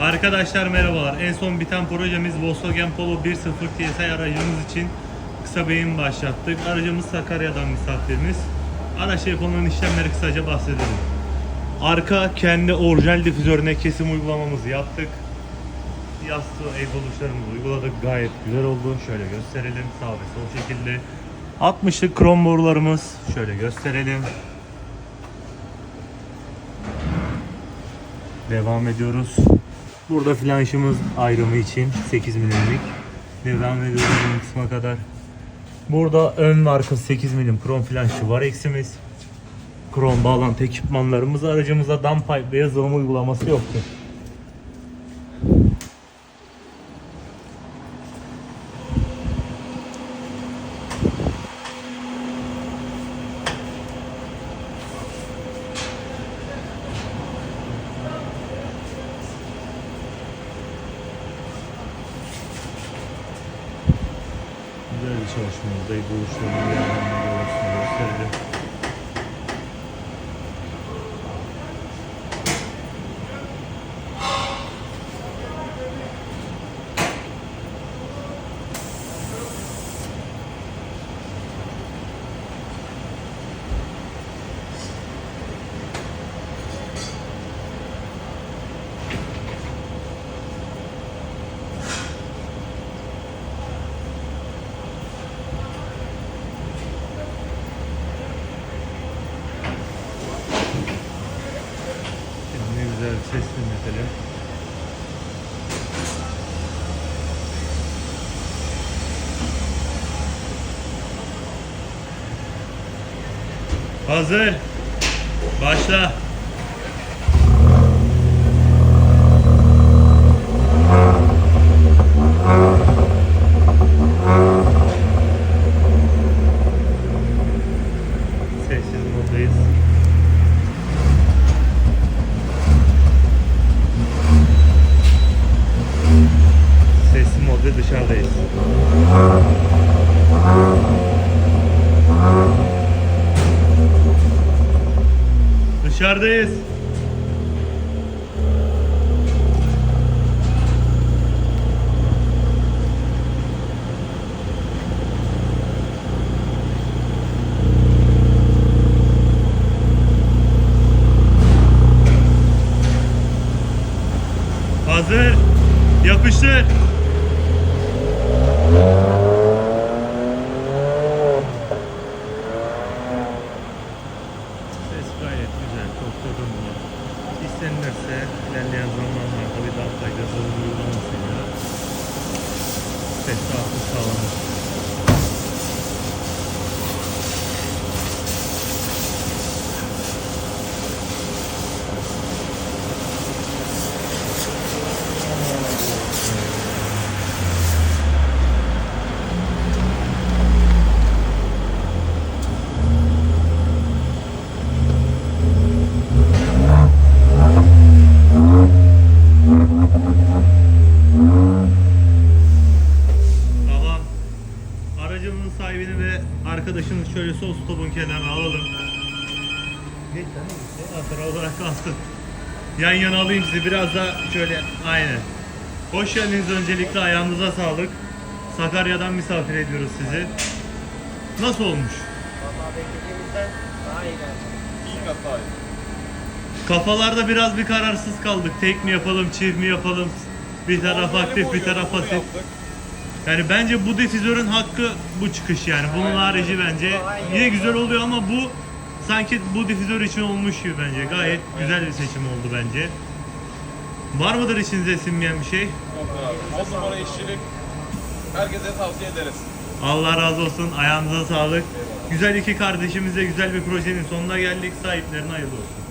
Arkadaşlar merhabalar. En son biten projemiz Volkswagen Polo 1.0 TSI aracımız için kısa beyin başlattık. Aracımız Sakarya'dan misafirimiz. Araç yapımının işlemleri kısaca bahsedelim. Arka kendi orijinal difüzörüne kesim uygulamamızı yaptık. Yastığı el buluşlarımızı uyguladık. Gayet güzel oldu. Şöyle gösterelim. Sağ ve sol şekilde. 60'lık krom borularımız. Şöyle gösterelim. Devam ediyoruz. Burada flanşımız ayrımı için 8 milimlik. Devam ediyoruz ön kısma kadar. Burada ön ve arka 8 milim krom flanşı var eksimiz. Krom bağlantı ekipmanlarımız aracımızda downpipe ve yazılım uygulaması yoktu. Güzel bir çalışmamızdayız. Buluşlarını değerlendirme gösterelim. Şimdi ses dinletelim. Hazır. Başla. Dışarıdayız. Hazır. Yapıştır. Gayet güzel, çok tadımlı. İstenirse ilerleyen zamanlarda bir daha faydası uygulamasıyla dağıtım sağlanır. Arkadaşımız şöyle sol stopun kenarına alalım. Geç sen de git. Hatıra olarak kalsın. Yan yana alayım sizi biraz da şöyle aynen. Hoş geldiniz öncelikle ayağınıza sağlık. Sakarya'dan misafir ediyoruz sizi. Nasıl olmuş? Vallahi beklediğimizden daha iyi geldi. İyi hatta. Kafalarda biraz bir kararsız kaldık. Tek mi yapalım, çift mi yapalım? Bir taraf aktif, bir taraf pasif. Yani bence bu difüzörün hakkı bu çıkış yani. Bunun harici bence yine güzel oluyor ama bu sanki bu difüzör için olmuş gibi bence. Gayet güzel bir seçim oldu bence. Var mıdır içinize sinmeyen bir şey? Yok abi. On numara işçilik. Herkese tavsiye ederiz. Allah razı olsun. Ayağınıza sağlık. Güzel iki kardeşimizle güzel bir projenin sonuna geldik. Sahiplerine hayırlı olsun.